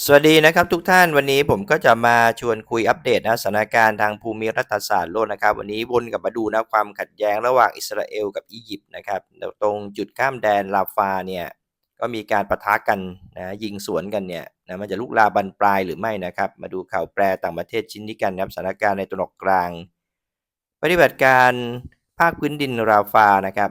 สวัสดีนะครับทุกท่านวันนี้ผมก็จะมาชวนคุยอัปเดตนะสถานการณ์ทางภูมิรัฐศาสตร์โลกนะครับ วันนี้วนกลับมาดูนะความขัดแย้งระหว่างอิสราเอลกับอียิปต์นะครับตรงจุดข้ามแดนลาฟาเนี่ยก็มีการประทะกันนะยิงสวนกันเนี่ยนะมันจะลุกลามบานปลายหรือไม่นะครับ มาดูข่าวแปรต่างประเทศชิ้นนี้กันนะครับสถานการณ์ในตะวันออกกลาง ปฏิบัติการภาคพื้นดินราฟานะครับ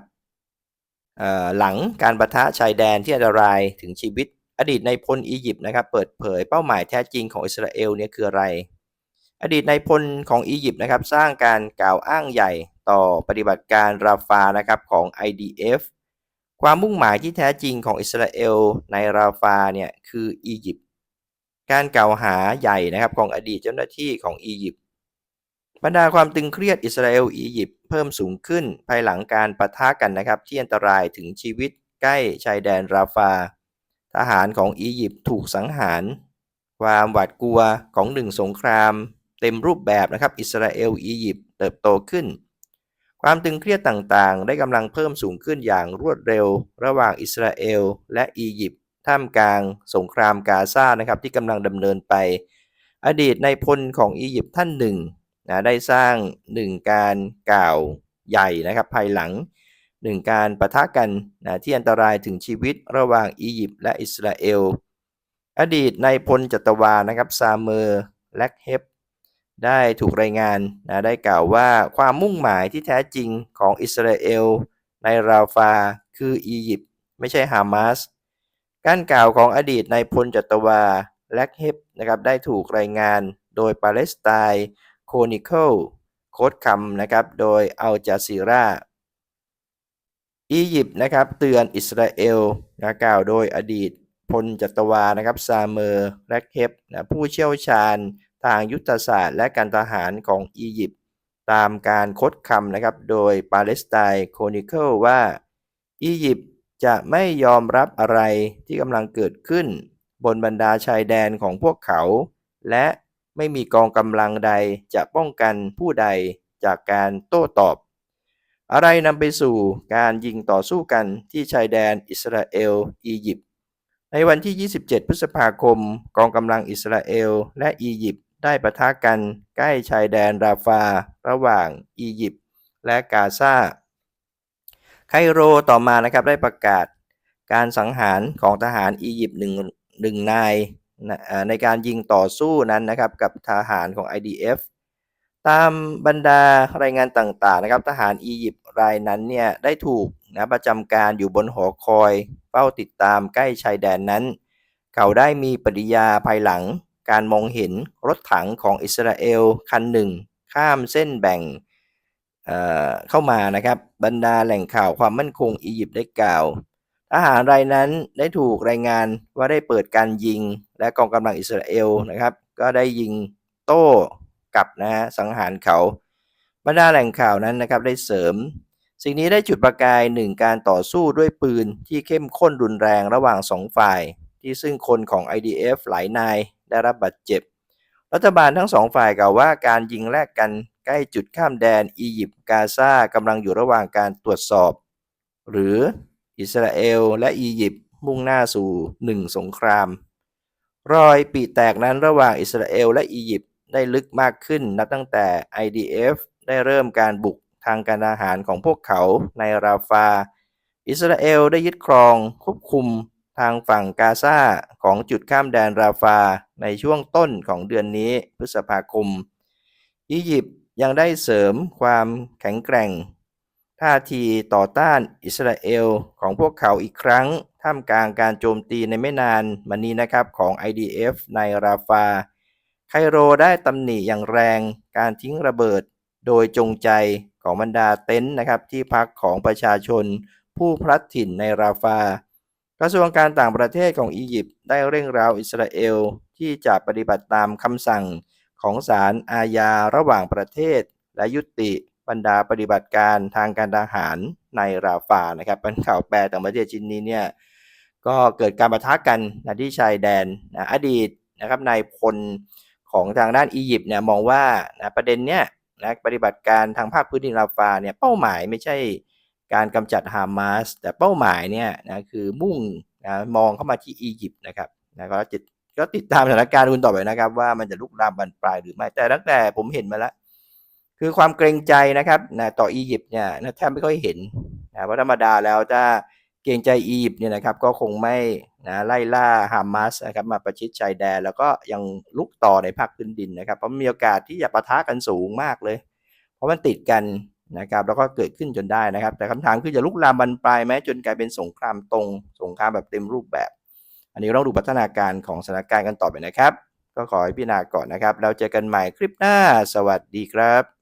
หลังการประทะชายแดนที่อันตรายถึงชีวิต อดีตในายพลอียิปต์นะครับเปิดเผยเป้าหมายแท้จริงของอิสราเอลเนี่ยคืออะไร อดีตในายพลของอียิปต์นะครับสร้างการกล่าวอ้างใหญ่ต่อปฏิบัติการราฟานะครับของ IDF ความมุ่งหมายที่แท้จริงของอิสราเอลในราฟาเนี่ยคืออียิปต์การกล่าวหาใหญ่นะครับของอดีตเจ้าหน้าที่ของอียิปต์บรรดาความตึงเครียดอิสราเอลอียิปต์เพิ่มสูงขึ้นภายหลังการปะทะกันนะครับที่อันตรายถึงชีวิตใกล้ชายแดนราฟา ทหารของอียิปต์ถูกสังหาร ความหวาดกลัวของหนึ่งสงคราม เต็มรูปแบบนะครับอิสราเอลอียิปต์เติบโตขึ้น ความตึงเครียดต่างๆ ได้กำลังเพิ่มสูงขึ้นอย่างรวดเร็ว ระหว่างอิสราเอลและอียิปต์ท่ามกลางสงครามกาซานะครับที่กำลังดำเนินไป อดีตในพลของอียิปต์ท่านหนึ่งนะได้สร้างหนึ่งการกล่าวใหญ่นะครับภายหลัง หนึ่งการประทะกันนะที่อันตรายถึงชีวิตระหว่างอียิปต์และอิสราเอล อดีตนายพลจัตวานะครับซาเมอร์แลกเฮปได้ถูกรายงานนะได้กล่าวว่าความมุ่งหมายที่แท้จริงของอิสราเอล ในราฟาคืออียิปต์ไม่ใช่ฮามาสการกล่าวของอดีตนายพลจัตวาแลกเฮปนะครับได้ถูกรายงานโดยปาเลสไตน์โคนิเคิลโค้ดคำนะครับโดยอัลจาซีรา อียิปต์นะครับเตือนอิสราเอลนะกล่าวโดยอดีตพลจัตวานะครับซาเมอร์แรกเฮปนะผู้เชี่ยวชาญทางยุทธศาสตร์ และการทหารของอียิปต์ตามการคดคำนะครับโดยปาเลสไตน์โคนิเคิลว่า อียิปต์จะไม่ยอมรับอะไรที่กำลังเกิดขึ้น บนบรรดาชายแดนของพวกเขา และไม่มีกองกำลังใดจะป้องกันผู้ใดจากการโต้ตอบ อะไรนำไปสู่การยิงต่อสู้กันที่ชายแดนอิสราเอลอียิปต์ในวันที่ 27 พฤษภาคม กองกำลังอิสราเอลและอียิปต์ได้ปะทะกันใกล้ชายแดนราฟา ระหว่างอียิปต์และกาซาไคโรต่อมานะครับได้ประกาศการสังหารของทหารอียิปต์หนึ่งหนึ่งนายในการยิงต่อสู้นั้นนะครับกับทหารของ IDF ตามบรรดารายงานต่างๆนะครับทหารอียิปต์รายนั้นเนี่ยได้ถูกนะประจำการอยู่บนหอคอยเฝ้าติดตามใกล้ชายแดนนั้น เขาได้มีปฏิกิริยาภายหลังการมองเห็นรถถังของอิสราเอลคันหนึ่ง ข้ามเส้นแบ่งเเข้ามานะครับบรรดาแหล่งข่าวความมั่นคงอียิปต์ได้กล่าวทหารรายนั้นได้ถูกรายงานว่าได้เปิดการยิง และกองกำลังอิสราเอลนะครับ ก็ได้ยิงโต้ กลับนะฮะสังหารเขาบรรดาแหล่งข่าวนั้นนะครับได้เสริม สิ่งนี้ได้จุดประกายหนึ่งการต่อสู้ด้วยปืนที่เข้มข้นรุนแรงระหว่างสองฝ่าย ที่ซึ่งคนของ IDF หลายนายได้รับบาดเจ็บ รัฐบาลทั้งสองฝ่ายกล่าวว่าการยิงแลกกันใกล้จุดข้ามแดนอียิปต์กาซากำลังอยู่ระหว่างการตรวจสอบ หรืออิสราเอลและอียิปต์มุ่งหน้าสู่หนึ่งสงคราม รอยปีแตกนั้นระหว่างอิสราเอลและอียิปต์ ได้ลึกมากขึ้นนับตั้งแต่ IDF ได้เริ่มการบุกทางการอาหารของพวกเขาในราฟา อิสราเอลได้ยึดครองควบคุมทางฝั่งกาซาของจุดข้ามแดนราฟาในช่วงต้นของเดือนนี้พฤษภาคม อียิปต์ยังได้เสริมความแข็งแกร่ง ท่าทีต่อต้านอิสราเอลของพวกเขาอีกครั้ง ท่ามกลางการโจมตีในไม่นานมานี้นะครับของ IDF ในราฟา ไคโรได้ตำหนิอย่างแรงการทิ้งระเบิดโดยจงใจของบรรดาเต็นท์นะครับที่พักของประชาชน ผู้พลัดถิ่นในราฟา กระทรวงการต่างประเทศของอียิปต์ได้เร่งร้าวอิสราเอลที่จะปฏิบัติตามคำสั่งของศาลอาญาระหว่างประเทศ และยุติบรรดาปฏิบัติการทางการทหารในราฟานะครับเป็นข่าวแปลต่างประเทศชิ้นนี้เนี่ยก็เกิดการประทะกันนะที่ชายแดนนะอดีตนะครับนายพล ของทางด้านอียิปต์เนี่ยมองว่านะประเด็นเนี้ยนะปฏิบัติการทางภาคพื้นดินราฟาเนี่ยเป้าหมายไม่ใช่การกำจัดฮามาสแต่เป้าหมายเนี่ยนะคือมุ่งนะมองเข้ามาที่อียิปต์นะครับนะก็จะก็ก็ติดตามสถานการณ์คุณต่อไปนะครับ ว่ามันจะลุกลามบานปลายหรือไม่แต่ตั้งแต่ผมเห็นมาแล้วคือความเกรงใจนะครับนะต่ออียิปต์เนี่ยนะแทบไม่ค่อยเห็นนะเพราะธรรมดาแล้วถ้าเกรงใจอียิปต์เนี่ยนะครับก็คงไม่ นะไล่ล่าฮามาสนะครับมาประชิดชายแดน แล้วก็ยังลุกต่อในภาคพื้นดินนะครับ เพราะมีโอกาสที่จะปะทะกันสูงมากเลย เพราะมันติดกันนะครับแล้วก็เกิดขึ้นจนได้นะครับ แต่คำถามคือจะลุกลามบานปลายไหมจนกลายเป็นสงครามตรง สงครามแบบเต็มรูปแบบ อันนี้ต้องดูพัฒนาการของสถานการณ์กันต่อไปนะครับ ก็ขอให้พิจารณาก่อนนะครับแล้วเจอกันใหม่คลิปหน้า สวัสดีครับ